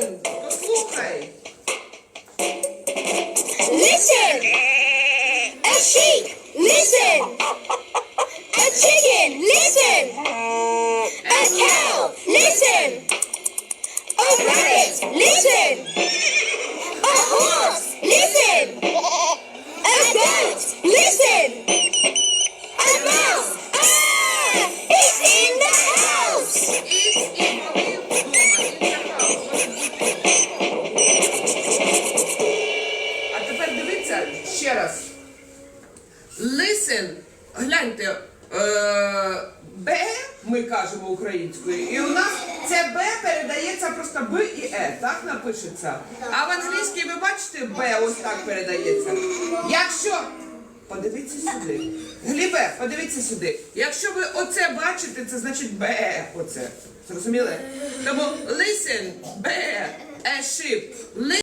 Listen, a sheep. Listen, a chicken. Listen, a cow. Listen, a rabbit. Listen, a horse. Listen, a goat. Listen, a mouse. Ah, тепер дивіться ще раз. Listen, гляньте, е, Б ми кажемо українською, і у нас це Б передається просто Б і Е, так напишеться. А в англійській ви бачите Б ось так передається. Якщо. Подивіться сюди. Глібе, подивіться сюди. Якщо ви оце бачите, це значить Б. Оце. Зрозуміли? Тому listen, Б, a ship.